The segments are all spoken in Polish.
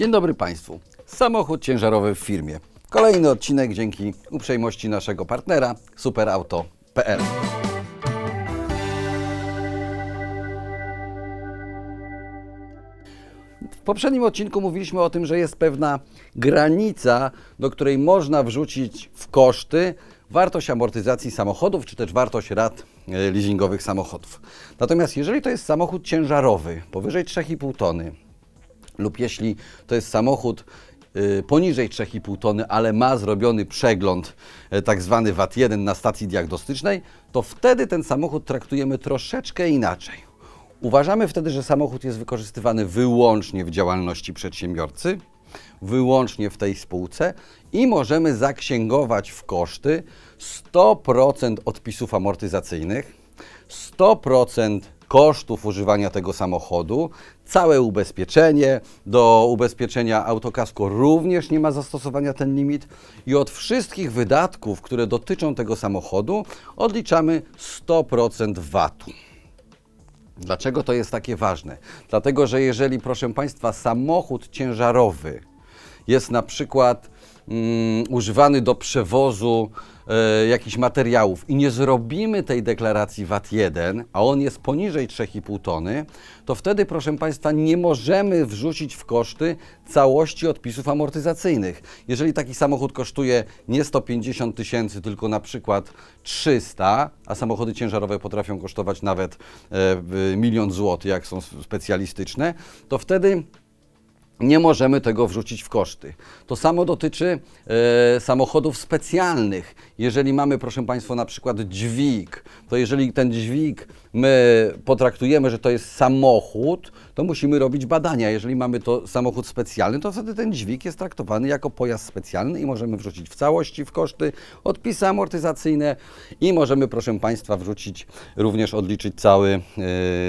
Dzień dobry Państwu. Samochód ciężarowy w firmie. Kolejny odcinek dzięki uprzejmości naszego partnera superauto.pl. W poprzednim odcinku mówiliśmy o tym, że jest pewna granica, do której można wrzucić w koszty wartość amortyzacji samochodów, czy też wartość rat e, leasingowych samochodów. Natomiast jeżeli to jest samochód ciężarowy, powyżej 3,5 tony, lub jeśli to jest samochód y, poniżej 3,5 tony, ale ma zrobiony przegląd e, tak zwany VAT1 na stacji diagnostycznej, to wtedy ten samochód traktujemy troszeczkę inaczej. Uważamy wtedy, że samochód jest wykorzystywany wyłącznie w działalności przedsiębiorcy, wyłącznie w tej spółce i możemy zaksięgować w koszty 100% odpisów amortyzacyjnych, 100% kosztów używania tego samochodu, całe ubezpieczenie. Do ubezpieczenia autokasko również nie ma zastosowania ten limit i od wszystkich wydatków, które dotyczą tego samochodu, odliczamy 100% VAT-u. Dlaczego to jest takie ważne? Dlatego, że jeżeli, proszę Państwa, samochód ciężarowy jest na przykład mm, używany do przewozu e, jakichś materiałów i nie zrobimy tej deklaracji VAT-1, a on jest poniżej 3,5 tony, to wtedy, proszę Państwa, nie możemy wrzucić w koszty całości odpisów amortyzacyjnych. Jeżeli taki samochód kosztuje nie 150 tysięcy, tylko na przykład 300, a samochody ciężarowe potrafią kosztować nawet e, milion złotych, jak są specjalistyczne, to wtedy nie możemy tego wrzucić w koszty. To samo dotyczy e, samochodów specjalnych. Jeżeli mamy, proszę Państwa, na przykład dźwig, to jeżeli ten dźwig my potraktujemy, że to jest samochód, to musimy robić badania. Jeżeli mamy to samochód specjalny, to wtedy ten dźwig jest traktowany jako pojazd specjalny i możemy wrzucić w całości w koszty odpisy amortyzacyjne i możemy, proszę Państwa, wrzucić również odliczyć cały e,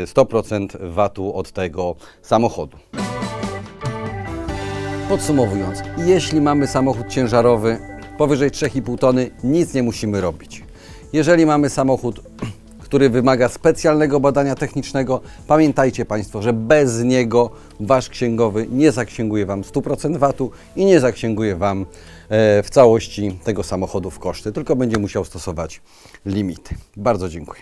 100% VAT-u od tego samochodu. Podsumowując, jeśli mamy samochód ciężarowy powyżej 3,5 tony, nic nie musimy robić. Jeżeli mamy samochód, który wymaga specjalnego badania technicznego, pamiętajcie Państwo, że bez niego Wasz księgowy nie zaksięguje Wam 100% VAT-u i nie zaksięguje Wam e, w całości tego samochodu w koszty, tylko będzie musiał stosować limity. Bardzo dziękuję.